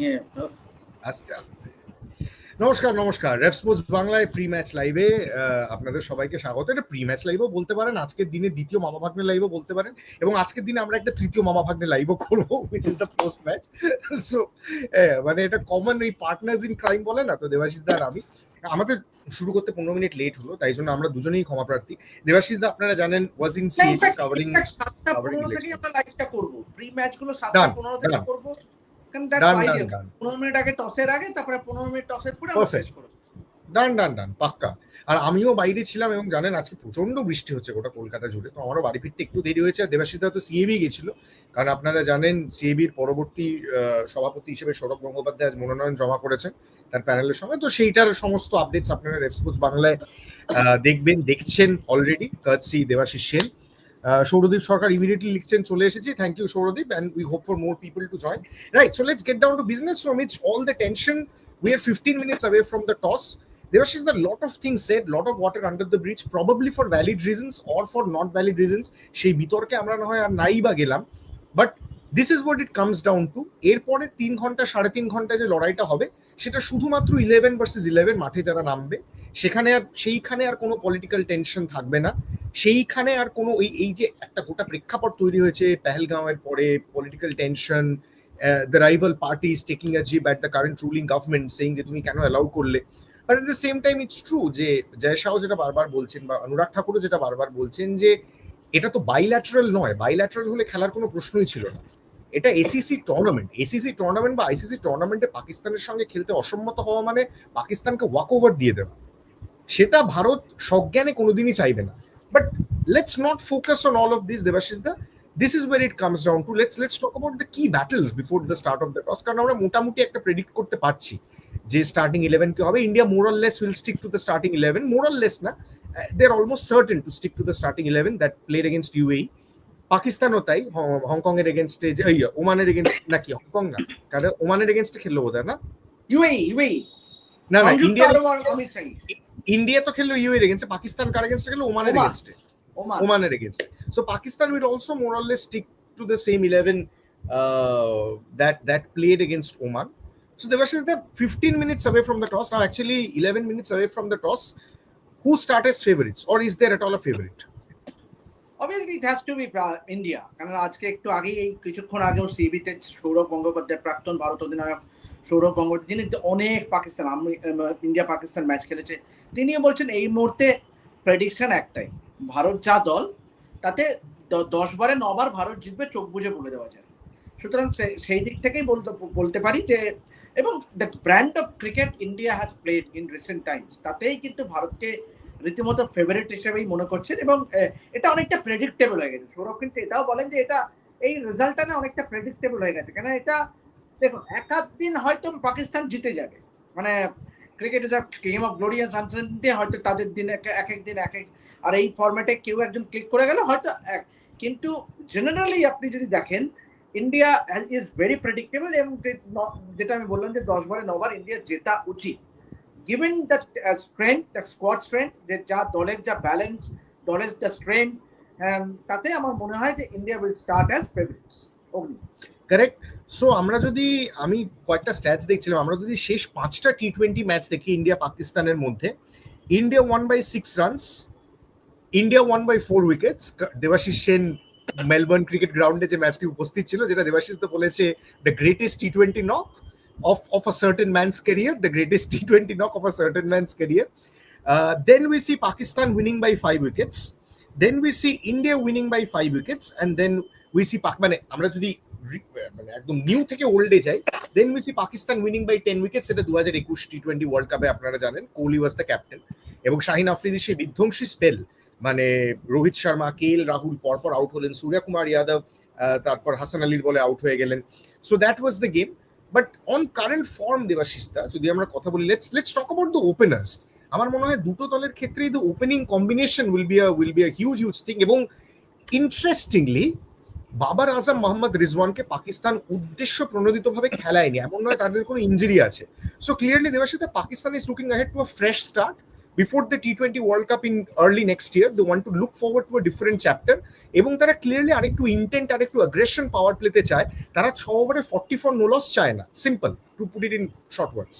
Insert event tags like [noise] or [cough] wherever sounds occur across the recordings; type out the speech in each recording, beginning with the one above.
নিয়ে আস্তে আস্তে। নমস্কার নমস্কার। রেফ স্পোর্টস বাংলায় প্রি ম্যাচ লাইভে আপনাদের সবাইকে স্বাগত। এটা প্রি ম্যাচ লাইভও বলতে পারেন আজকের দিনে দ্বিতীয় মামা ভাগ্নে লাইভও বলতে পারেন এবং আজকের দিনে আমরা একটা তৃতীয় মামা ভাগ্নে লাইভও করব which is the first match so মানে এটা কমন এই পার্টনার্স ইন ক্রাইম বলে না তো দেবাশিস দা আর আমি। আমাদের শুরু করতে পনেরো মিনিট লেট হলো তাই জন্য আমরা দুজনেই ক্ষমা প্রার্থী। দেবাশিস দা আপনারা জানেন was in fact- covering election. আমরা লাইভটা করব। প্রি ম্যাচগুলো থেকে. করব। কারণ মিনিট আগে টসের আগে তারপরে পনেরো মিনিট টসের পরে আমরা শেষ করব। ডান ডান ডান পাক্কা। আর আমিও বাইরে ছিলাম এবং জানেন আজকে প্রচণ্ড বৃষ্টি হচ্ছে গোটা কলকাতা জুড়ে। তো আমারও বাড়ি ফিরতে একটু দেরি হয়েছে। আর দেবাশিসদা তো সিএবি গেছিল। কারণ আপনারা জানেন সিএবির পরবর্তী আহ, সভাপতি হিসেবে সৌরভ গঙ্গোপাধ্যায় আজ মনোনয়ন জমা করেছেন তার প্যানেলের সময় তো সেইটার সমস্ত আপডেটস আপনারা রেফস্পোর্টস বাংলায় আহ, দেখবেন দেখছেন অলরেডি কাজসি দেবাশিস সেন। আহ, সৌরদীপ সরকার ইমিডিয়েটলি লিখছেন চলে এসেছি thank you Sourodeep and we hope for more people to join right so let's get down to business so amidst all the tension are 15 minutes away from the toss. There was just a lot of things said, lot of water under the bridge, probably for valid reasons or for not valid reasons. সেই বিতর্কে আমরা না হয় আর নাই বা গেলাম। But this is what it comes down to এরপরে তিন ঘণ্টা সাড়ে তিন ঘণ্টা যে লড়াইটা হবে সেটা শুধুমাত্র ইলেভেন ভার্সেস ইলেভেন মাঠে যারা নামবে। সেখানে আর, সেইখানে আর কোনো পলিটিক্যাল টেনশন থাকবে না। সেইখানে আর কোনো এই এই যে একটা গোটা প্রেক্ষাপট তৈরি হয়েছে, পেহেলগাঁওয়ের পরে political tension the rival party is taking a zip at the current ruling government saying যে তুমি কেন অ্যালাউ করলে? But at the same time it's true যে জয় শাহ যেটা বারবার বলছেন বা অনুরাগ ঠাকুরও যেটা বারবার বলছেন যে এটা তো বাইল্যাটারাল নয় বাইল্যাটারাল হলে খেলার কোনো প্রশ্নই ছিল না। এটা এসিসি টুর্নামেন্ট এসিসি টুর্নামেন্ট বা আইসিসি টুর্নামেন্টে পাকিস্তানের সঙ্গে খেলতে অসম্মত হওয়া মানে পাকিস্তানকে ওয়াক ওভার দিয়ে দেওয়া। সেটা ভারত সজ্ঞানে কোনোদিনই চাইবে না। But let's not focus on all of this Debashis da. This is war it comes down to let's let's talk about the key battles before the start of the toss কারণ আমরা মোটামুটি একটা প্রেডিক্ট করতে পারছি যে starting eleven কি হবে। India more or less will stick to the starting eleven more or less না। They are almost certain to stick to the starting eleven that played against UAE পাকিস্তানও তাই হংকং এর এগেনস্টে ওমানের এগেনস্ট নাকি Hong Kong না? কারণ ওমানের এগেনস্টে খেললো বোধ না? ইউএই ইউএই না না ইন্ডিয়া ইন্ডিয়া তো খেললো ইউ এর এগেনস্টে পাকিস্তান কার এগেনস্টে খেললো ওমানের এগেনস্টে Oman Pakistan will also more or less stick to the same 11 uh, that that played against Oman. So they were they're 15 minutes away from the toss. Now actually 11 minutes away from the toss. Who start as favorites or is there at all a favorite? It has to be India কারণ আজকে একটু আগেই এই কিছুক্ষণ আগেও সিবিতে সৌরভ গঙ্গোপাধ্যায় প্রাক্তন ভারত অধিনায়ক সৌরভ গঙ্গোপাধ্যায়, যিনি অনেক পাকিস্তান ইন্ডিয়া পাকিস্তান ম্যাচ খেলেছে, তিনিও বলছেন এই মুহূর্তে প্রেডিকশন একটাই, ভারত যা দল, তাতে দশ বারে নবার ভারত জিতবে, চোখ বুঝে বলে দেওয়া যায়। সুতরাং সেই দিক থেকেই বলতে বলতে পারি যে, এবং the brand of cricket India has played in recent times তাতেই কিন্তু ভারতকে রীতিমতো ফেভারিট হিসেবেই মনে করছেন, এবং এটা অনেকটা প্রেডিক্টেবল হয়ে গেছে। সৌরভ কিন্তু এটাও বলেন যে, এটা, এই রেজাল্টটা না অনেকটা প্রেডিক্টেবল হয়ে গেছে। কেন এটা দেখুন এক আধ দিন হয়তো পাকিস্তান জিতে যাবে। মানে cricket is a game of glorious uncertainty হয়তো তাদের দিন এক এক দিন এক এক আর এই ফরম্যাটে কেউ একজন ক্লিক করে গেল, হয়তো এক। কিন্তু জেনারেলি আপনি যদি দেখেন ইন্ডিয়া ইজ ভেরি প্রেডিক্টেবল এবং যেটা আমি বললাম যে দশ বারে নবার ইন্ডিয়া জেতা উচিত। Given the strength the squad strength যে যা দলের যা ব্যালেন্স দলের যা স্ট্রেংথ তাতে আমার মনে হয় যে India will start as favourites again. Correct so আমরা যদি আমি কয়েকটা স্ট্যাচ দেখছিলাম আমরা যদি শেষ পাঁচটা টি টোয়েন্টি ম্যাচ দেখি ইন্ডিয়া পাকিস্তানের মধ্যে India one by six runs India one by four wickets Debashis Sen Melbourne cricket গ্রাউন্ডে যে ম্যাচটি উপস্থিত ছিল যেটা দেবাশিস তো বলেছে the greatest T twenty knock of of a certain man's the greatest T20 knock of a certain man's career. Uh, then we see Pakistan winning by five wickets. Then we see India winning by five wickets, and then we see Pak মানে আমরা যদি মানে একদম new থেকে ওল্ডে যাই then we see Pakistan winning by ten wickets এটা দু হাজার একুশ টি টোয়েন্টি ওয়ার্ল্ড কাপে আপনারা জানেন কোহলি ওয়াজ দ্য ক্যাপ্টেন এবং শাহিন আফ্রিদি সেই বিধ্বংসী স্পেল মানে রোহিত শর্মা কে এল রাহুল পরপর আউট হলেন সূর্য কুমার যাদব আহ, তারপর হাসান আলীর বলে আউট হয়ে গেলেন। So that was the game but on current form দেবাশিস্তা যদি আমরা কথা বলি let's let's talk about the openers আমার মনে হয় দুটো দলের ক্ষেত্রেই the opening combination will be will be huge huge thing এবং ইন্টারেস্টিংলি বাবার আজম মোহাম্মদ রিজওয়ানকে পাকিস্তান উদ্দেশ্য প্রণোদিতভাবে খেলায়নি, এমন নয় তাদের কোনো ইঞ্জুরি আছে so clearly দেবাশিতা Pakistan is looking ahead to a fresh start before the T20 world cup in early next year. They want to look forward to a different chapter. এবং তারা clearly আরেকটু intent আরেকটু aggression পাওয়ার প্লেতে চায় তারা ছ ওভারে forty four নোলস চায় না simple to put it in short words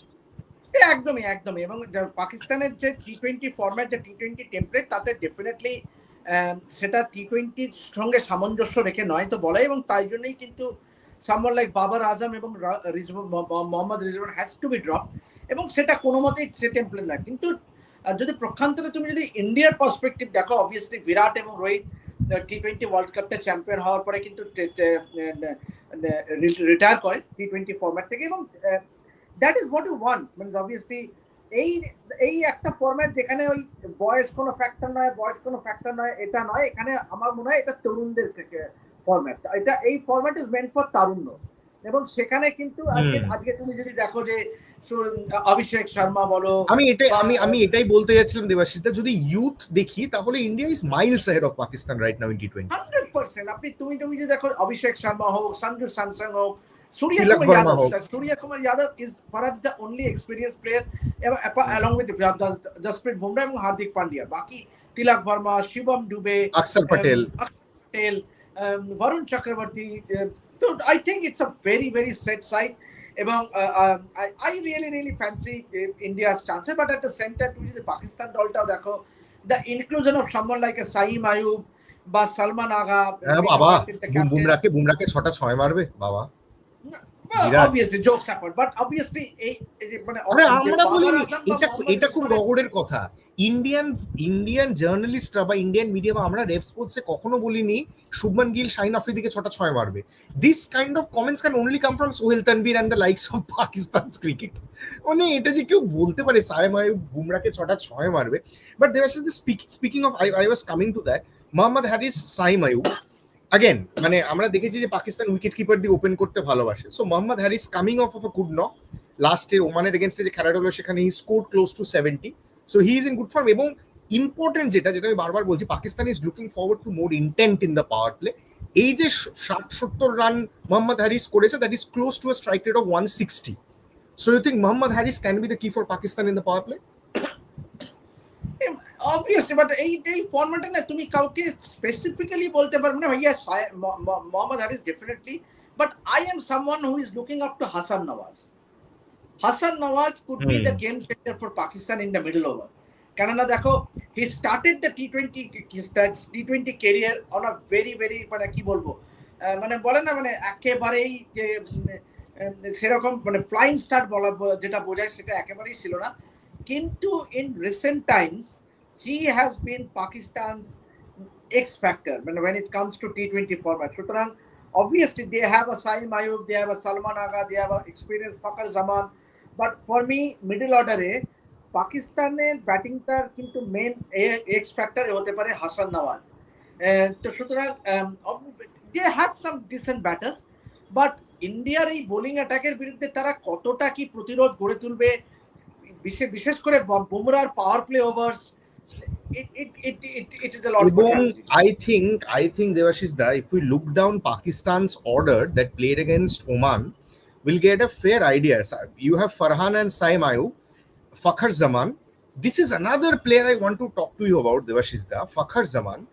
একদমই একদমই এবং পাকিস্তানের যে টি টোয়েন্টি ফরম্যাট যে টি টোয়েন্টি টেমপ্লেট তাতে ডেফিনেটলি সেটা টি টোয়েন্টির সঙ্গে সামঞ্জস্য রেখে নয় তো বলাই, এবং তাই জন্যই কিন্তু সামর লাইক বাবার আজম এবং Mohammad Rizwan has to be drop এবং সেটা কোনো মতেই সে টেমপ্লেট নয়। কিন্তু যদি প্রক্ষান্তরে তুমি যদি ইন্ডিয়ার পার্সপেক্টিভ দেখো অবভিয়াসলি বিরাট এবং রোহিত টি টোয়েন্টি ওয়ার্ল্ড কাপটা চ্যাম্পিয়ন হওয়ার পরে কিন্তু রিটায়ার করে টি টোয়েন্টি ফরম্যাট থেকে, এবং that is what you want মানে অবভিয়াসলি এই এই একটা ফরম্যাট যেখানে ওই বয়স কোনো ফ্যাক্টর নয় বয়স কোনো ফ্যাক্টর নয় এটা নয়। এখানে আমার মনে হয় এটা তরুণদের ফরম্যাট এটা এই ফরম্যাট ইজ মেন্ট ফর তারুণ্য। এবং সেখানে কিন্তু আজকে আজকে তুমি যদি দেখো যে অভিষেক শর্মা বলো আমি এটাই আমি আমি এটাই বলতে যাচ্ছিলাম দেবাশিস দা, যদি ইউথ দেখি তাহলে India is miles ahead of Pakistan right now in T twenty hundred percent আপনি তুমি তুমি যদি দেখো অভিষেক শর্মা হোক সঞ্জু স্যামসং হোক সূর্য তিলক কুমার ভার্মা যাদব হোক। Surya Kumar Yadav is perhaps the only experience player along with Jasprit এবং হার্দিক পান্ডিয়া বাকি তিলক ভার্মা শিবম ডুবে Patel, um, Varun Chakravarti. Uh, so I think it's a very, very set side. এবং really, really fancy uh, India's chances, but at the same time, তুমি যদি পাকিস্তান দলটাও দেখো the inclusion of someone like a Saim Ayub বা সালমান আগা বাবা বুমরাকে বুমরাকে ছটা ছয় মারবে বাবা মানে এটা খুব রগড়ের কথা। ইন্ডিয়ান ইন্ডিয়ান জার্নালিস্টরা বা ইন্ডিয়ান মিডিয়া বা আমরা রেপ স্পোর্টসে কখনো বলিনি শুভমান গিল শাহিন আফ্রিদিকে ছটা ছয় মারবে। This kind of comments can only come from Sohail and the likes of Pakistan cricket মানে এটা যে কেউ বলতে পারে সায়েম আয়ুব বুমরাকে ছটা ছয় মারবে। বাট দেওয়ার সাথে speaking of I I was coming to that Mohammad Haris Saim Ayub again মানে আমরা দেখেছি যে পাকিস্তান উইকেট কিপার দিয়ে ওপেন করতে ভালোবাসে। So Mohammad Haris coming of of a good last year ওমানের এগেনস্টে যে খেলাটা হলো, সেখানে he score close to seventy so he is in good form এবং ইম্পর্টেন্ট যেটা যেটা আমি বারবার বলছি, Pakistan is looking forward to more intent in the power play এই যে ষাট সত্তর রান মোহাম্মদ হ্যারিস করেছে that is close to a strike rate of one sixty so you think Mohammad Haris can be the key for Pakistan in the power play obviously but এই এই ফরম্যাটে না তুমি কাউকে স্পেসিফিক্যালি বলতে পারবে না ভাইয়া Mohammad Haris definitely but I am someone who is looking up to Hasan Nawaz Hasan Nawaz could be. The game changer for Pakistan in the middle over কেননা দেখো he started the T twenty T twenty career on a very very মানে কি বলব মানে বলে না মানে একেবারেই যে সেরকম মানে ফ্লাইং স্টার্ট বলা যেটা বোঝায় সেটা একেবারেই ছিল না। কিন্তু in recent times he has been Pakistan's X factor when, when it comes to T20 format. সুতরাং obviously they have a Saim Ayub, they have a Salman Agha, they have a experienced Fakar Zaman. But for me, middle order এ পাকিস্তানের ব্যাটিংটার কিন্তু main x factor হতে পারে হাসান নওয়াজ তো সুতরাং they have some decent batters but ইন্ডিয়ার এই বোলিং অ্যাটাকের বিরুদ্ধে তারা কতটা কি প্রতিরোধ গড়ে তুলবে বিশেষ করে বুমরার power play overs it, it, it, it, it is a lot more এবং challenging. I think I think Devashish Da, if we look down Pakistan's order that played against Oman, we'll get a fair idea. So You have Farhan and Saim Ayub, Fakhar Zaman. This is another player I want to talk to you about, Devashish Da. Fakhar Zaman.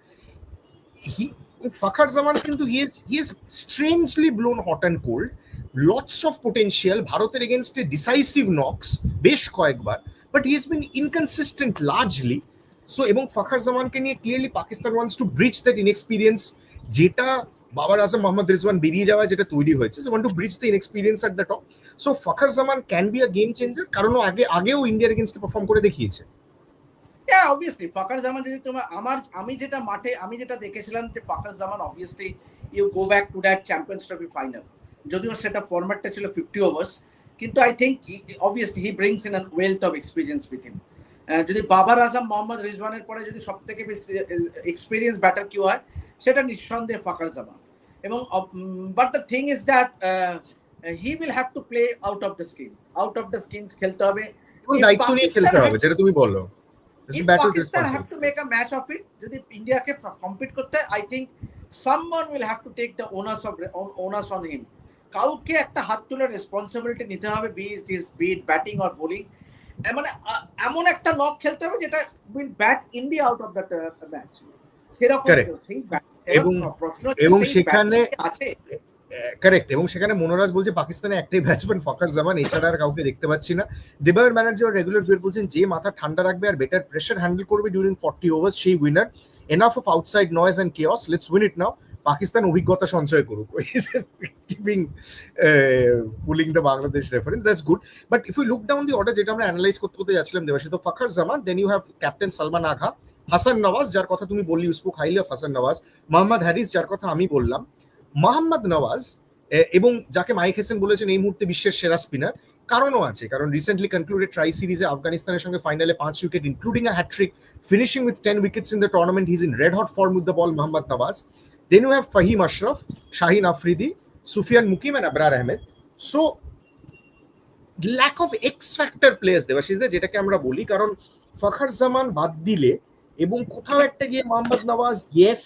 He Fakhar Zaman কিন্তু he is he is strangely blown hot and cold. Lots of potential. ভারতের against a decisive knocks বেশ কয়েকবার but he has been inconsistent largely. So এবং ফাখার জামানকে নিয়ে clearly Pakistan wants to bridge that inexperience যেটা বাবার আজম মোহাম্মদ রিজওয়ান বেরিয়ে যাওয়া যেটা তৈরি হয়েছে so want to bridge the inexperience at the top so Fakhar Zaman can be a game changer কারণ ও আগে, আগেও ইন্ডিয়ার এগেনস্টে পারফর্ম করে দেখিয়েছে। হ্যাঁ অবভিয়াসলি ফাকার জামান, যদি তোমার, আমার, আমি যেটা মাঠে, আমি যেটা দেখেছিলাম যে Fakhar Zaman obviously you go back to that champions trophy final যদিও সেটা ফরম্যাটটা ছিল ফিফটি ওভার্স কিন্তু I think obviously he brings in an wealth of experience with him যদি বাবার আজম মোহাম্মদ রিজওয়ানের পরে যদি সব থেকে বেশি এক্সপিরিয়েন্স ব্যাটার কেউ হয় সেটা নিঃসন্দেহে ফাকার জামান। এবং but the thing is that he will have to play out of the skins out of the skins খেলতে হবে। দায়িত্ব নিয়ে খেলতে হবে যেটা তুমি বলো। If battle Pakistan have to make a match of যদি ইন্ডিয়াকে কম্পিট করতে I think someone will have to take the onus of onus on him কাউকে একটা হাত তুলে রেসপন্সিবিলিটি নিতে হবে be it batting or bowling মানে এমন একটা নক খেলতে হবে যেটা will bat India out of that match সেরকম সেই এবং- সেখানে- আছে কারেক্ট এবং সেখানে মনোরাজ বলছে পাকিস্তানে একটাই ব্যাটসম্যান ফকার জামান এছাড়া আর কাউকে দেখতে পাচ্ছি না। দেবায়ন ব্যানার্জি আর রেগুলার ভিউয়ার বলছেন যে মাথা ঠান্ডা রাখবে আর বেটার প্রেশার হ্যান্ডেল করবে ডিউরিং ফর্টি ওভার্স সেই winner enough of outside noise and chaos let's win it now Pakistan অভিজ্ঞতা সঞ্চয় করুক। Keeping pulling the Bangladesh reference that's good but if you look down the order যেটা আমরা analyse করতে করতে যাচ্ছিলাম Debashis Fakhar Zaman then you have captain Salman Agha Hasan Nawaz যার কথা তুমি বললি spoke highly of Hasan Nawaz Mohammad Haris যার কথা আমি বললাম মোহাম্মদ নওয়াজ এবং যাকে মাইক হেসেন বলেছেন, এই মুহূর্তে বিশ্বের সেরা স্পিনার কারণও আছে। কারণ রিসেন্টলি কনক্লুডেড ট্রাই সিরিজে আফগানিস্তানের সঙ্গে ফাইনালে পাঁচ wicket including a hat-trick finishing with ten wickets in the tournament his in red hot form with the ball Mohammad Nawaz then you have Faheem Ashraf Shaheen Afridi Sufiyan Muqeem and Abrar Ahmed so lack of X factor players দেবাশিসদের যেটাকে আমরা বলি, কারণ ফখর জামান বাদ দিলে এবং কোথাও একটা গিয়ে Mohammad Nawaz yes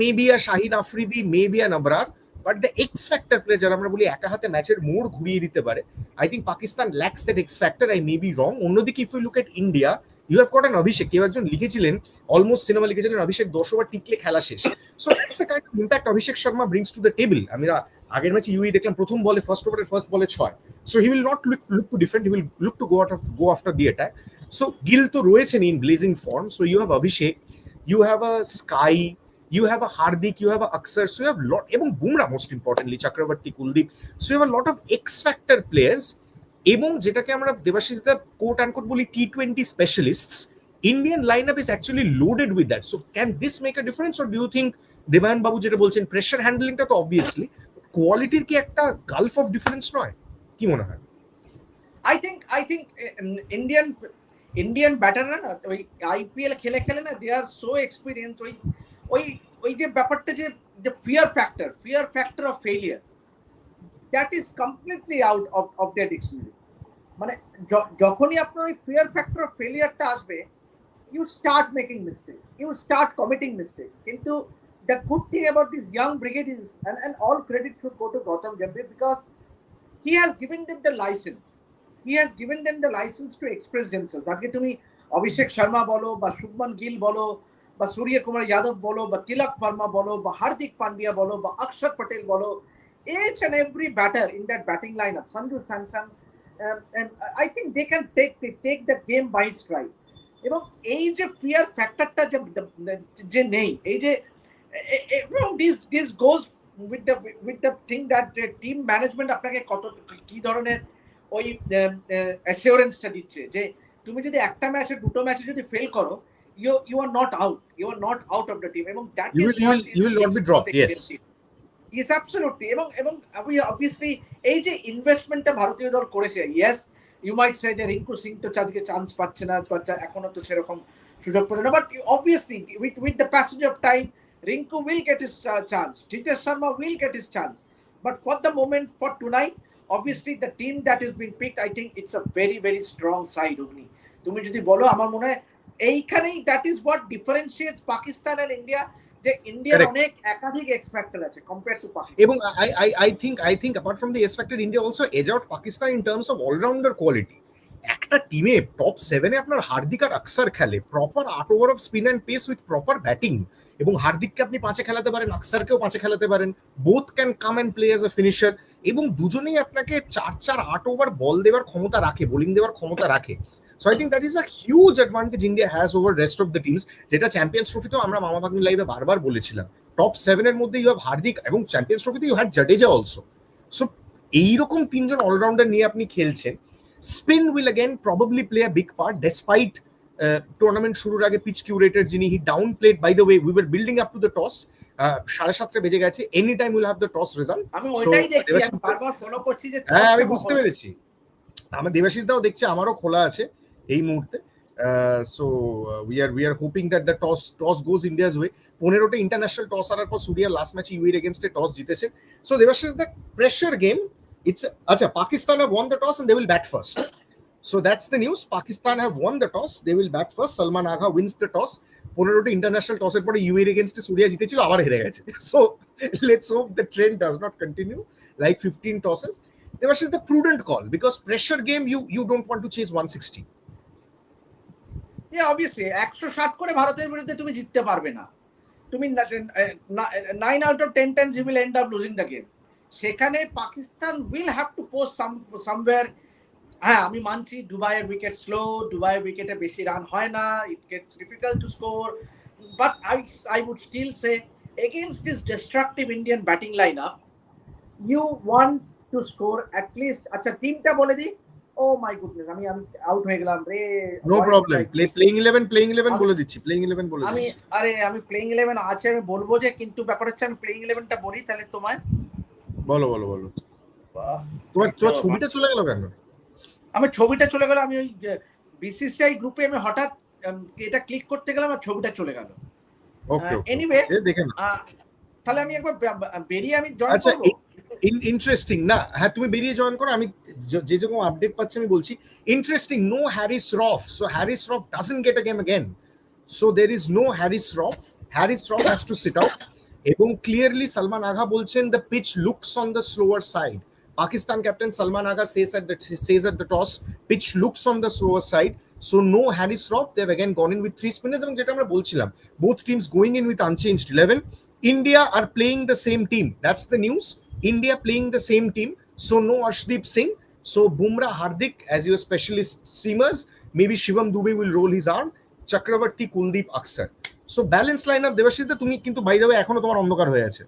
maybe a Shaheen Afridi maybe a নবরার but the X factor player যারা আমরা বলি, একা হাতে ম্যাচের মোড় ঘুরিয়ে দিতে পারে। I think Pakistan lacks that X factor I may be wrong অন্যদিকে if you look at India you have got an Abhishek কেউ একজন লিখেছিলেন অলমোস্ট সিনেমা লিখেছিলেন অভিষেক দশ ওভার টিকলে খেলা শেষ। So that's the kind of impact Abhishek Sharma brings to the table আমরা আগের ম্যাচে ইউই দেখলাম প্রথম বলে ফার্স্ট ওভারের ফার্স্ট বলে ছয়। So he will not look look to defend he will look to go out of go after the attack so Gill তো রয়েছেন in blazing form so you have Abhishek you have a SKY have a Hardik, you have a Aksar, so you have lot, এবং Bumrah most importantly, Chakraborty Kuldeep, so you have a lot of X এবং যেটাকে আমরা Debashis da quote and quote বলি T twenty specialist Indian line up is actually loaded with that so can this make a difference or do think Debayan babu যেটা বলছেন pressure হ্যান্ডলিংটা তো obviously কোয়ালিটির কি একটা গালফ অফ ডিফারেন্স নয়? কি মনে হয়? I think I think Indian Indian ব্যাটাররা না, ওই আইপিএল খেলে খেলে না দে আর সো এক্সপিরিয়েন্স ওই ওই ওই যে ব্যাপারটা যে যে fear factor fear factor of failure that is completely out of of the dictionary মানে য- যখনই আপনার ওই ফিয়ার ফ্যাক্টর অফ ফেলিয়ারটা আসবে you start making mistakes you start committing mistakes কিন্তু the good thing about this young brigade is and and all credit should go to Gautam Gambhir because he has given them the licence he has given them the licence to express themselves আজকে তুমি অভিষেক শর্মা বলো, বা শুভমান গিল বলো, বা সূর্য কুমার যাদব বলো, বা তিলক ভার্মা বলো, বা হার্দিক পান্ডিয়া বলো, বা অক্ষর পটেল বলো each and every batter in that batting lineup, Sanju Samson, um, and I think they can take they take the game by stride. এবং এই যে ফিয়ার ফ্যাক্টরটা যে যে নেই এই যে this this goes with the with the thing that team management আপনাকে কত কি ধরনের ওই অ্যাসিওরেন্সটা দিচ্ছে যে তুমি যদি একটা ম্যাচে দুটো ম্যাচে যদি ফেল করো you you are not out you are not out of the team এবং that you will- you will not be yes absolutely এবং এবং অবভিয়াসলি এই যে ইনভেস্টমেন্টটা ভারতীয় দল করেছে ইয়েস ইউ মাইট সে যে রিঙ্কু সিং তো আজকে চান্স পাচ্ছে না বাচ্চা এখনও তো সেরকম সুযোগ পড়ে না but obviously with with the passage of time Rinku will get his chance Jitesh Sharma will get his chance but for the moment for tonight obviously the team that is being picked I think it's a very very strong side Agni তুমি যদি বলো, আমার মনে হয় এইখানেই that is what differentiates Pakistan and India যে ইন্ডিয়ার অনেক একাধিক এক্সপেক্টার আছে কম্পেয়ার টু পাকিস্তান এবং I I I think I think apart from the X factor India also edge out Pakistan in terms of allrounder quality একটা টিমে টপ সেভেনে আপনার হার্দিক আর আকসার খেলে প্রপার আট over of spin and pace with proper batting এবং হার্দিককে আপনি পাঁচে খেলাতে পারেন আকসারকেও পাঁচে খেলাতে পারেন। Both can come and play as a finisher এবং দুজনেই আপনাকে চার চার আট ওভার বল দেওয়ার ক্ষমতা রাখে বোলিং দেওয়ার ক্ষমতা রাখে। So I think that is a huge advantage India has over rest of the teams যেটা চ্যাম্পিয়ন্স ট্রফিতেও আমরা মামা ভাগ্নি লাইভে বারবার বলেছিলাম। টপ সেভেনের মধ্যে ইউ হ্যাভ হার্দিক এবং চ্যাম্পিয়ন্স ট্রফিতে you had Jadeja also so এইরকম তিনজন অলরাউন্ডার নিয়ে আপনি খেলছেন। Spin will again probably play a big part despite tournament শুরুর আগে পিচ কিউরেটর যিনি he downplayed by the way we were building up to the toss সাড়ে সাতটা বেজে গেছে। Any time will have the toss result আমি ওইটাই দেখছি বারবার ফলো করছি যে হ্যাঁ আমি বুঝতে পেরেছি। আমার দেবাশিস দাও দেখছে আমারও খোলা আছে। এই মুহূর্তে। So we are we are hoping that the toss toss goes India's way পনেরোটা ইন্টারন্যাশনাল টস হারার পর সুরিয়া লাস্ট ম্যাচে ইউএর এগেনস্টে টস জিতেছে so Debashish the pressure game it's আচ্ছা Pakistan have won the toss and they will bat first so that's the news Pakistan have won the toss they will bat first Salman Agha wins the toss পনেরোটা international টসের পরে ইউএর এগেনস্টে সুরিয়া জিতেছিল, আবার হেরে গেছে। So let's hope the trend does not continue like fifteen tosses Devash is the prudent call because pressure game, you you don't want to chase 160. Obviously একশো ষাট করে ভারতের বিরুদ্ধে তুমি জিততে পারবে না। তুমি nine out of ten times you will end up losing the game সেখানে Pakistan will have to post some somewhere হ্যাঁ আমি মানছি দুবাইয়ের উইকেট স্লো দুবাইয়ের উইকেটে বেশি রান হয় না it gets difficult to score but I I would still say against this destructive Indian batting line up you want to score at least আচ্ছা টিমটা বলে দিই। ও মাই গুডনেস আমি আমি আউট হয়ে গেলাম রে। I- Play, playing 11, playing 11 বলে দিচ্ছি playing 11 বলে আমি আরে আমি প্লেইং ইলেভেন আছে আমি বলব যে কিন্তু ব্যাপার হচ্ছে আমি প্লেইং ইলেভেনটা বলি তাহলে তোমায় বলো বলো বলো। তোমার তোমার ছবিটা চলে গেল কেন? আমি ছবিটা চলে গেল আমি ওই বিসিসিআই গ্রুপে আমি হঠাৎ এটা ক্লিক করতে গেলাম আর ছবিটা চলে গেল। ওকে এনিওয়ে এ দেখে না তাহলে আমি একবার বেরিয়ে আমি জয়েন আচ্ছা, করব? ইন্টারেস্টিং না হ্যাঁ তুমি বেরিয়ে জয়েন করো, আমি যে যেরকম আপডেট পাচ্ছি, আমি বলছি interesting no Haris Rauf so Haris Rauf doesn't get a game again so there is no Haris Rauf Haris Rauf has to sit out এবং ক্লিয়ারলি সালমান আগা বলছেন the pitch looks on the slower side Pakistan captain Salman Agha says at the says at the toss pitch looks on the slower side so no Haris Rauf they've again gone in with three spinners এবং যেটা আমরা বলছিলাম both teams going in with unchanged eleven India are playing the same team. That's the news. India playing the same team so no Arshdeep Singh so Bumrah Hardik as your specialist seamers maybe Shivam Dubey will roll his arm Chakravarti Kuldeep Aksar so balance lineup Debashish da তুমি কিন্তু by the এখনও তোমার অন্ধকার হয়ে আছে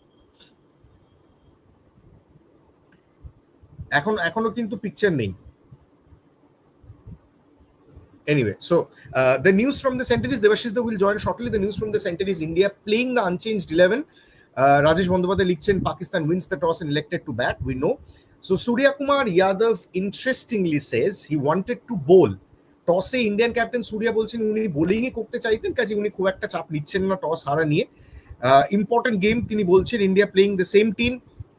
এখন এখনও কিন্তু পিকচার নেই Anyway, so uh, the news from the center is Devashis will join shortly. The news from the center is India playing the unchanged 11. Uh, Bandyopadhyay লিখছেন Pakistan wins wins toss elected to bat. We know. So Surya Kumar Yadav interestingly says he wanted to bowl. টসে Indian captain Surya বলছেন উনি বোলিংই করতে চাইতেন কাজে উনি খুব একটা চাপ নিচ্ছেন না টস হারা নিয়ে ইম্পর্টেন্ট গেম তিনি বলছেন India playing the same team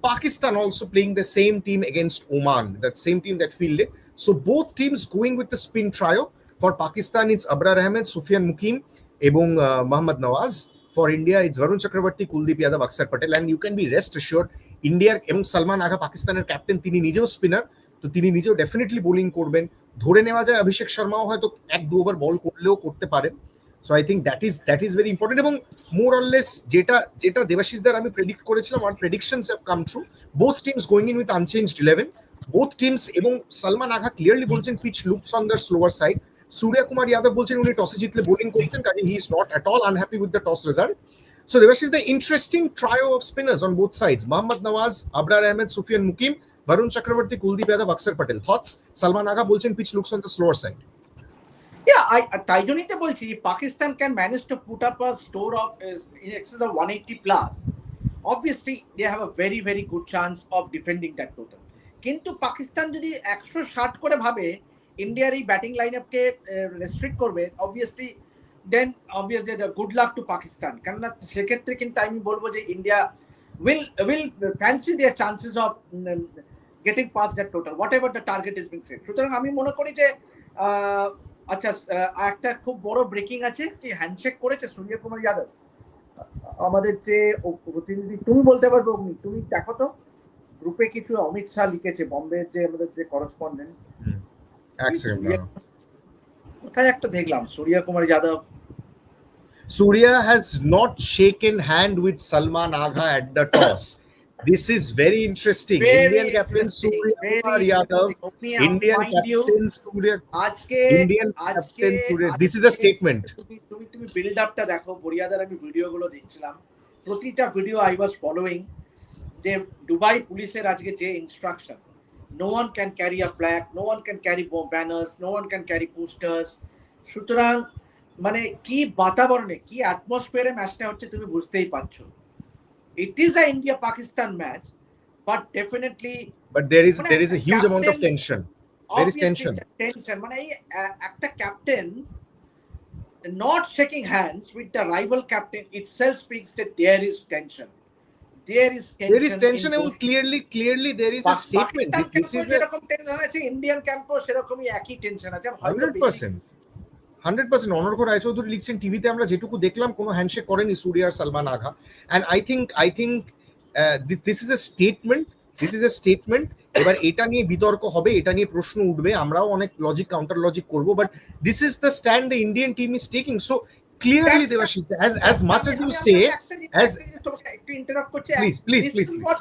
Pakistan also playing the same team against Oman that same team that ফিল্ডে so both teams going with the spin trio for Pakistan it's Abrar Ahmed Sufiyan Muqeem এবং Mohammad Nawaz for India it's Varun Chakravarthy Kuldeep Yadav Axar Patel and you can be rest assured ইন্ডিয়ার এবং সালমান আগা পাকিস্তানের captain তিনি নিজেও spinner তো তিনি নিজেও definitely bowling করবেন। ধরে নেওয়া যায় অভিষেক শর্মাও হয়তো এক দু ওভার বল করলেও করতে পারেন। So I think that is that is very important এবং মোর অনলেস যেটা যেটা দেবাশিস দ্বার আমি প্রেডিক্ট করেছিলাম আর predictions have come true both teams going in with unchanged eleven both teams এবং সালমান আগা ক্লিয়ারলি বলছেন pitch looks on the slower side সূর্য কুমার যাদব বলছেন উনি টসে জিতলে বোলিং করতেন কাজে he is not at all unhappy with the toss result So Devash is the interesting trio of spinners on both sides. Mohammad Nawaz, Abrar Ahmed, Sufyan Mukim, Varun Chakravarti, Kuldeep Yadav, Aksar Patel. Thoughts? Salman Agha Bolchin pitch looks on the slower side. Yeah, I, তাই জন্যই তো বলছি Pakistan can manage to put up a score of in excess of 180 plus obviously they have a very very good chance of defending that total কিন্তু পাকিস্তান যদি একশো ষাট করে ভাবে ইন্ডিয়ার এই ব্যাটিং লাইন আপকে রেস্ট্রিক্ট করবে obviously then obviously good luck to Pakistan কেননা সেক্ষেত্রে কিন্তু আমি বলব যে India will will fancy their chances of getting past that total whatever the target is being set সুতরাং আমি মনে করি যে আচ্ছা একটা খুব বড় ব্রেকিং আছে, যে হ্যান্ডশেক করেছে সূর্য কুমার যাদব। আমাদের যে প্রতিনিধি, তুমি বলতে পারবে, অগ্নি, তুমি দেখো তো গ্রুপে কিছু অমিত শাহ লিখেছে, বম্বের যে আমাদের যে করসপন্ডেন্ট. কোথায় একটা দেখলাম সূর্য Kumar Yadav Surya has not shaken hand with Salman Agha at the toss. This is very interesting. Very Indian captain interesting, Surya very Kumar Yadav, interesting. Agni, I Indian find you- captain Surya, আজকে Indian আজকে captain Surya. This is a আজকে- statement. তুমি তুমি তুমি build আপটা দেখো বরিয়াদার আমি ভিডিওগুলো দেখছিলাম প্রতিটা ভিডিও আই ওয়াজ ফলোইং যে দুবাই পুলিশের আজকে যে instruction no one can carry a flag no one can carry banners no one can carry posters সুতরাং মানে কি বাতাবরণে কি অ্যাটমসফিয়ারে ম্যাচটা হচ্ছে তুমি বুঝতেই পারছ it is a India Pakistan match but definitely But there is মানে there is a huge amount of captain- tension. There is tension. Tension মানে এই এ- একটা captain not shaking hands with the rival captain itself speaks that there is tension. There is tension. There is tension in এবং both- clearly clearly there is a পা- statement. Pakistan This ক্যাম্পেও is a যেরকম tension আছে Indian ক্যাম্পেও সেরকমই একই tension আছে হয়তো হান্ড্রেড বেশি- percent hundred percent Anargha Roychowdhury লিখছেন টিভিতে আমরা যেটুকু দেখলাম কোনো হ্যান্ডশেক করেনি সুরিয়া আর Salman Agha and I think I think this this is a statement this is a statement এবার এটা নিয়ে বিতর্ক হবে এটা নিয়ে প্রশ্ন উঠবে আমরাও অনেক লজিক কাউন্টার লজিক করব but this is the stand the Indian team is taking so Clearly Debashis as as much as you say as- একটু ইন্টারাপ্ট করছে please please this please is what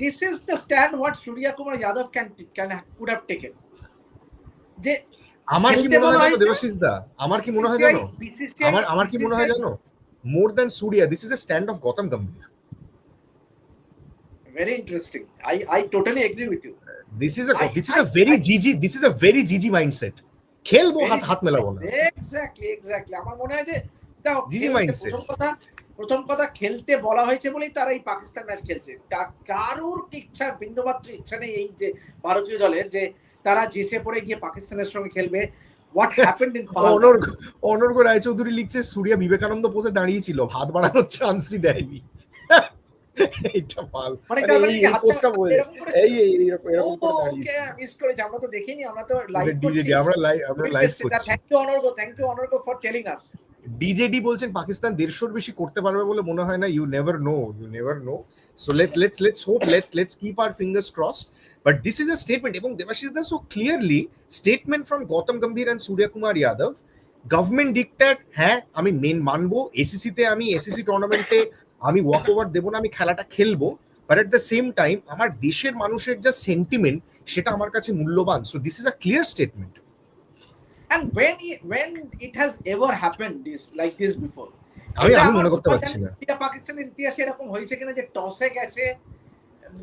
this is the stand what Surya Kumar Yadav can can could have taken যে আমার কি খেলতে মনে বলা হয় জানো হয়েছে? দেবাশিস দা আমার কি মনে হয় জানো BCCI আমার আমার কি মনে হয় জানো more than Surya this is a stand off Gautam Gambhir very interesting i i totally agree with you this is a I- this is a I- very I- জিজি দিস ইজ এ ভেরি জিজি mindset খেলব হাত হাত মেলাবো না। Exactly exactly আমার মনে হয় যে খেলতে- প্রথম কথা প্রথম কথা খেলতে বলা হয়েছে বলেই তারা এই পাকিস্তান ম্যাচ খেলছে। কা- কারোর ইচ্ছা বিন্দুমাত্র ইচ্ছা নেই এই যে ভারতীয় দলের যে তারা জেসে পড়ে গিয়ে পাকিস্তানের সঙ্গে খেলবে। What happened in Anargha Roychowdhury লিখছে সূর্যা বিবেকানন্দ পোজে দাঁড়িয়েছিল হাত বাড়ানোর চান্সই দেয়নি। [laughs] মানে তার মানে হাতটা পোস্টটা বলে এই এরকম এরকম করে ওকে দাঁড়িয়েছে মিস করেছি আমরা তো দেখিনি আমরা তো লাইভ আমরা লাইভ আমরা লাইভ করছি। Thank you Anargha thank you Anargha for telling us DJD বলছেন পাকিস্তান দেড়শোর বেশি করতে পারবে বলে মনে হয় না you never know you never know so let let's let's hope let's let's keep our fingers crossed but this is a statement এবং Debashish da so clearly statement from Gautam Gambhir and Surya Kumar Yadav government dictate হ্যাঁ আমি main মানবো ACC তে আমি ACC টুর্নামেন্টে আমি walk over দেবো না আমি খেলাটা খেলব but at the same time আমার দেশের মানুষের যা সেন্টিমেন্ট সেটা আমার কাছে মূল্যবান। So this is a clear statement and when it, when it has ever happened this like this before? আমি আমি মনে করতে পারছি না। এটা পাকিস্তানের ইতিহাসে এরকম হয়েছে কিনা যে টসে গেছে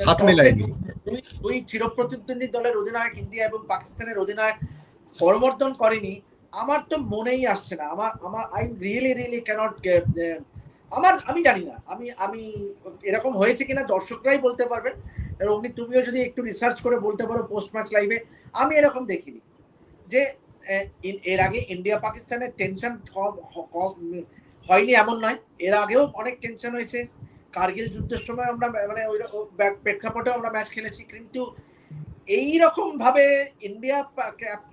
হাত মেলায়নি। দুই দুই চিরপ্রতিদ্বন্দ্বী দলের অধিনায়ক ইন্ডিয়া এবং পাকিস্তানের অধিনায়ক করমর্দন করেনি। আমার তো মনেই আসছে না। আমার আমার আই রিয়েলি রিয়েলি ক্যানট আমার, আমি জানি না। আমি আমি এরকম হয়েছে কিনা দর্শকরাই বলতে পারবেন। অগ্নি, তুমিও যদি একটু রিসার্চ করে বলতে পারো পোস্ট ম্যাচ লাইভে আমি এরকম দেখিনি। যে এর আগে ইন্ডিয়া পাকিস্তানের টেনশন কম কম হয়নি এমন নয়। এর আগেও অনেক টেনশন হয়েছে। কার্গিল যুদ্ধের সময় আমরা মানে ওই প্রেক্ষাপটেও আমরা ম্যাচ খেলেছি। কিন্তু এই রকম ভাবে India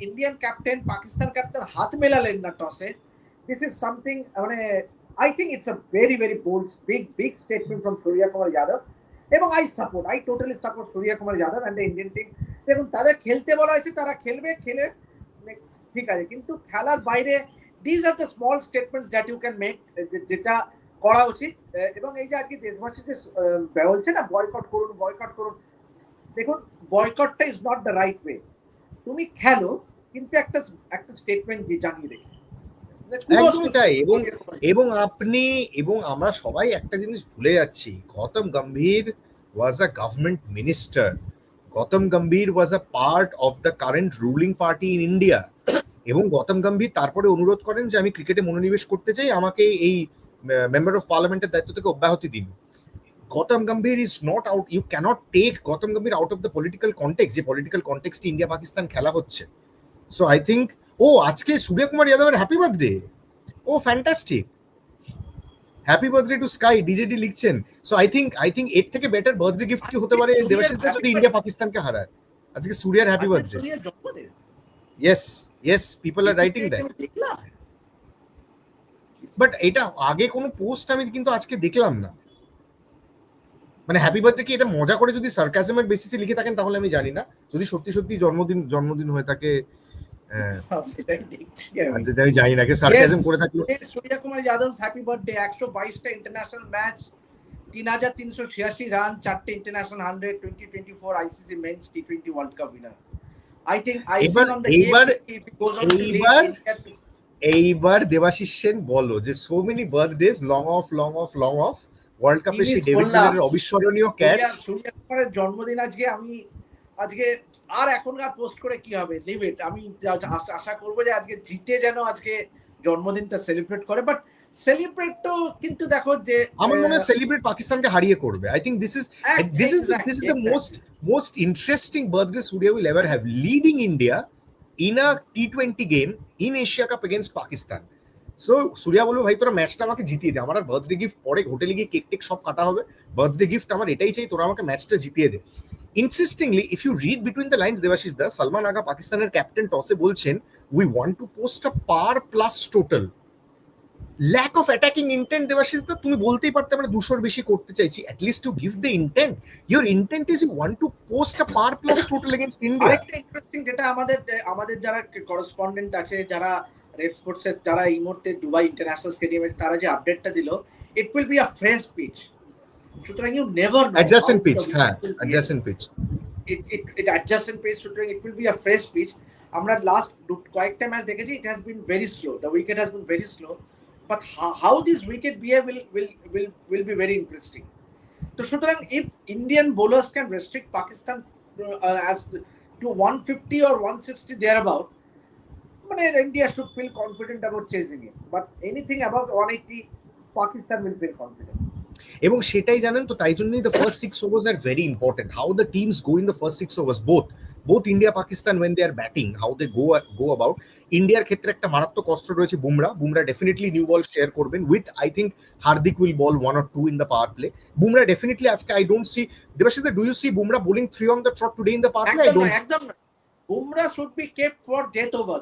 Indian captain Pakistan captain হাত মেলালেন না টসে। দিস ইজ সামথিং মানে I think it's a very very bold big big statement from Surya Kumar Yadav এবং I support I totally support Surya Kumar Yadav and the Indian team দেখুন তাদের খেলতে বলা হয়েছে, তারা খেলবে, খেলে ঠিক আছে। কিন্তু খেলার বাইরে these are the small statements that you can make যেটা করা উচিত। এবং এই যে আজকে দেশবাসী যে বলছে না বয়কট করুন বয়কট করুন, দেখুন বয়কটটা is not the right way তুমি খেলো, কিন্তু একটা একটা স্টেটমেন্ট দিয়ে জানিয়ে রেখে। একদমই তাই। এবং এবং আপনি এবং আমরা সবাই একটা জিনিস ভুলে যাচ্ছি। Gautam Gambhir was a government minister Gautam Gambhir was a part of the current ruling party in India এবং গৌতম গম্ভীর তারপরে অনুরোধ করেন যে আমি ক্রিকেটে মনোনিবেশ করতে চাই আমাকে এই মেম্বার অফ পার্লামেন্টের দায়িত্ব থেকে অব্যাহতি দিন। Gautam Gambhir is not out you can't take Gautam Gambhir out of the political context যে পলিটিক্যাল কন্টেক্সটি ইন্ডিয়া পাকিস্তান খেলা হচ্ছে। সো আই থিঙ্ক ও আজকে সূর্য কুমার যাদবের happy birthday O fantastic happy birthday to SKY DJD লিখছেন। So I think I think এর থেকে better birthday gift কি হতে পারে দেবাশিস যদি ইন্ডিয়া পাকিস্তানকে হারায়। আজকে সূর্যের happy birthday yes yes people are writing that but এটা আগে কোনো পোস্ট আমি কিন্তু আজকে দেখলাম না। মানে হ্যাপি বার্থডে কি এটা মজা করে যদি সার্কাসমের বেসিসে লিখে থাকেন তাহলে আমি জানি না। যদি সত্যি সত্যি জন্মদিন জন্মদিন হয়ে থাকে [laughs] সেটাই আমি। আমি জানি না সার্কাজম করে থাকলে। সূর্য কুমার যাদব হ্যাপি বার্থডে একশো বাইশটা ইন্টারন্যাশনাল ম্যাচ তিন হাজার তিনশো ছিয়াশি রান চারটে international hundred twenty twenty four ICC men's T twenty world cup winner I think এইবার- এইবার- এইবার দেবাশিস সেন বলো যে so many birthdays long off long off long off world কাপে সেই ডেভিড মিলারের অবিস্মরণীয় ক্যাচ সূর্য কুমারের জন্মদিন আজকে আমি আজকে আর এখনকার পোস্ট করে কি হবে? লিভ ইট আমি আশা- করব যে আজকে জিতে যেন আজকে জন্মদিনটা সেলিব্রেট করে। বাট সেলিব্রেট তো কিন্তু দেখো যে আমার মনে হয় সেলিব্রেট পাকিস্তানকে হারিয়ে করবে। I think this is the, exactly, this is the exactly. most most interesting birthday Surya will ever have, leading India in a T20 game in Asia Cup against Pakistan. সো সূর্যা বলব ভাই তোরা ম্যাচটা আমাকে জিতিয়ে দে। আমার আর বার্থডে গিফট পরে হোটেলে গিয়ে কেক টেক সব কাটা হবে। বার্থডে গিফট আমার এটাই চাই তোরা আমাকে ম্যাচটা জিতিয়ে দে। Interestingly if you read between the lines Debashish da Salman Agha পাকিস্তানের ক্যাপ্টেন টসে বলছেন we want to post a par plus total lack of attacking intent Debashish da তুমি বলতেই পারতে আমরা দুশোর বেশি করতে চাইছি at least to give the intent your intent is you want to post a par plus total against India আরেকটা interesting যেটা আমাদের আমাদের যারা করসপন্ডেন্ট আছে, যারা রেড স্পোর্টস এর, যারা এই মুহূর্তে দুবাই ইন্টারন্যাশনাল স্টেডিয়ামে তারা যে আপডেটটা দিল it will be a fresh pitch সুতরাং ইউ নেভার অ্যাডজাসেন্ট পিচ হ্যাঁ adjacent pitch it, it, it adjacent pace সুতরাং it will be a fresh pitch আমরা লাস্ট কয়েকটা ম্যাচ দেখেছি it has been very slow the wicket has been very slow but how, how this wicket behave will will will will be very interesting তো সুতরাং if Indian bowlers can restrict Pakistan uh, as to 150 or 160 thereabout মানে India should feel confident about chasing it but anything above 180 Pakistan will feel confident এবং সেটাই জানেন তো তাই জন্যই the first six overs are very important how the teams go in the first six overs both both India Pakistan when they are batting how they go go about ইন্ডিয়ার ক্ষেত্রে একটা মারাত্মক অস্ত্র রয়েছে Bumrah. Bumrah definitely new ball share করবেন with I think Hardik will bowl one or two in the power play Bumrah definitely আজকে I don't see Debashis do you see Bumrah bowling three on the trot today in the power play I don't একদম। Bumrah should be kept for death over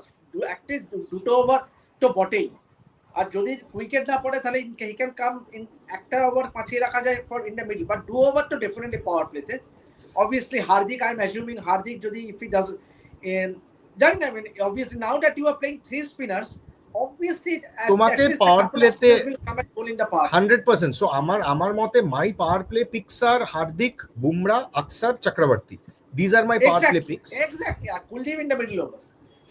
at least দুটো over তো বটেই। আর যদি wicket না পড়ে তাহলে he can come in একটা ওভার পাঠিয়ে রাখা যায় for in the middle but দু ওভার তো ডেফিনেটলি পাওয়ার প্লেতে obviously Hardik I am assuming Hardik যদি ইফ হি ডাজ জানি না mean obviously now that you are playing three spinners obviously তোমাকে পাওয়ার হান্ড্রেড পার্সেন্ট সো আমার আমার মতে my power play picks are Hardik Bumrah Axar Chakravarthy. These are my power play picks exactly Kuldeep in the middle overs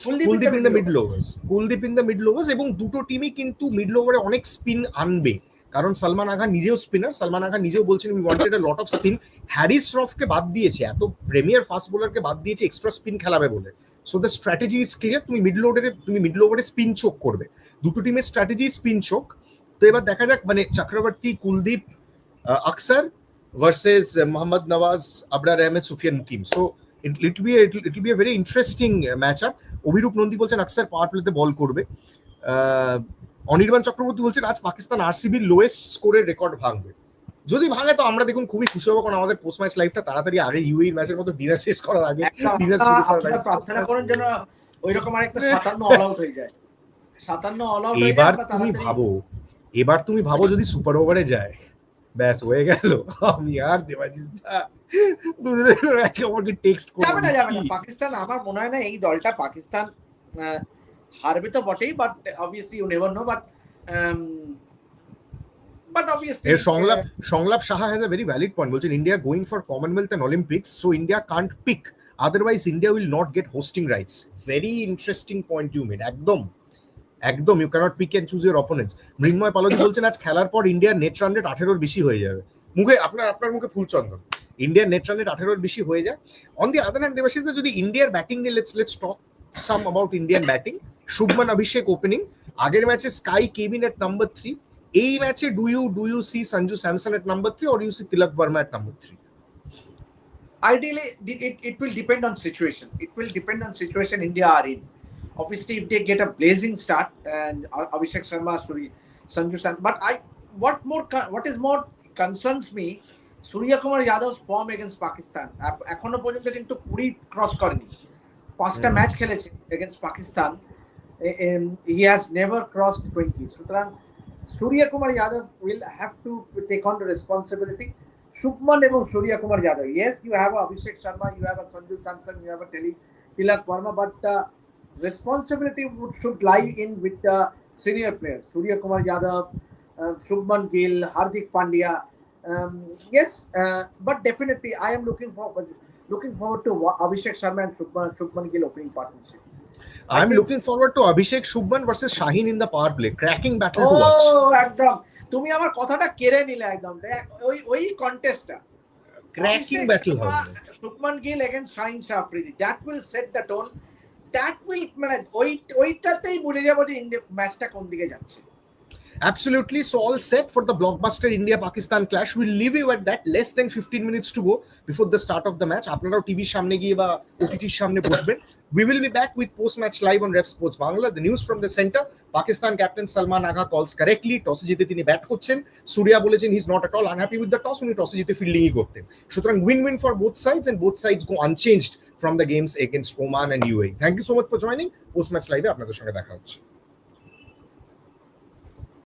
Kuldeep in the middle overs Kuldeep in the middle overs এবং দুটো টিমই কিন্তু middle ওভারে অনেক spin আনবে। কারণ সালমান আগা নিজেও spinner Salman Agha নিজেও বলছেন we wanted a lot of spin Haris রফকে বাদ দিয়েছে এত প্রিমিয়ার ফাস্ট বোলারকে বাদ দিয়েছে এক্সট্রা স্পিন খেলাবে বলে। So the strategy is clear তুমি মিডল ওভারে তুমি মিডল ওভারে স্পিন চোক করবে। দুটো টিমের স্ট্র্যাটেজি স্পিন চোক তো এবার দেখা যাক মানে Chakravarthy Kuldeep Axar versus Mohammad Nawaz Abrar Ahmed Sufiyan Muqeem. So it it be it be a very interesting match up Abhirup Nandi বলছেন আকসার পাওয়ার প্লেতে বল করবে। অনির্বাণ চক্রবর্তী বলছেন আজ পাকিস্তান আরসিবির লোয়েস্ট স্কোরের রেকর্ড ভাঙবে। যদি ভাঙে তো আমরা দেখুন খুবই খুশি হব কারণ আমাদের পোস্ট ম্যাচ লাইফটা তাড়াতাড়ি আগে ইউএই ম্যাচের মতো ডিনার শেষ করার আগে দিনের শুরু করার আগে- প্রার্থনা করেন যেন ওই রকম আরেকটা সাতান্ন অল আউট হয়ে যায়। সাতান্ন অল আউট এবার তুমি ভাবো এবার তুমি ভাবো যদি সুপার ওভারে যায় ব্যাস হয়ে গেল। আমি আর দেবাজিৎ দা দুজনে একে অপরকে টেক্সট যাবে না যাবে না। করব পাকিস্তান আমার মনে হয় না এই দলটা পাকিস্তান হারবে তো বটেই but obviously you never know but but obviously Sanglap Sanglap Saha has a very valid point বলছেন India going for Commonwealth and Olympics so India can't pick otherwise India will not get hosting rights very interesting point you made একদম। একদম you cannot pick and choose your opponents Mrinmoy Palji [coughs] বলছেন আজ খেলার পর ইন্ডিয়ার net run rate আঠেরোর বেশি হয়ে যাবে। মুখে আপনার আপনার মুখে ফুলচন্দন। ইন্ডিয়ার নেট রান রেট আঠেরোর বেশি হয়ে যায়। On the other hand Debashis যদি ইন্ডিয়ার ব্যাটিং নিয়ে let's let's talk some about Indian batting Shubman Abhishek opening আগের ম্যাচে SKY came in at number three এই ম্যাচে do you do you see Sanju Samson at number three or you see Tilak Varma at number three ideally it, it will depend on situation. It will depend on situation india are in. obviously if they get a blazing start and A- abhishek sharma Suri, sanju sam but i what more co- what is more concerns me surya kumar yadav's form against pakistan এখ- এখনো পর্যন্ত কিন্তু কুড়ি cross করেনি পাঁচটা হুম। Match খেলেছে against Pakistan he has never crossed twenty সুতরাং Surya Kumar Yadav will have to take on the responsibility Shubman এবং Surya Kumar Yadav. Yes, you have a Abhishek Sharma, you have a Sanju Samson, you have a Tele, Tilak Verma, but uh, responsibility would, should lie in with the senior players. Surya Kumar Yadav, uh, Shubman Gill, Hardik Pandya. Um, yes, uh, but definitely I am looking forward looking forward to wa- Abhishek Sharma and Shubman, Shubman Gill opening partnership. I'm think- looking forward to Abhishek Shubman versus Shaheen in the power play. Cracking battle to watch. ও একদম তুমি আমার কথাটা কেড়ে নিলে একদম দেখ, ওই ওই কন্টেস্টটা Cracking battle হবে। Shubman Gill against Shaheen Shah Afridi that will set the tone that will মানে ওই ওইটাতেই বুঝে যাব যে ম্যাচটা কোন দিকে যাচ্ছে Absolutely. So all set for the blockbuster India-Pakistan clash. We'll leave you at that. Less than 15 minutes to go before the start of the match. আপনারাও টিভির সামনে গিয়ে বা ওটিটির সামনে বসবেন We will be back with post-match live on Ref Sports Bangla. The news from the center. Pakistan captain Salman Agha calls correctly. টসে জিতে তিনি ব্যাট করছেন সূর্যা বলেছেন he is not at all unhappy with the toss উনি টসে জিতে ফিল্ডিংই করতেন সুতরাং win win for both sides and both sides go unchanged from the games against Oman and UAE thank you so much for joining post match লাইভে আপনাদের সঙ্গে দেখা হচ্ছে।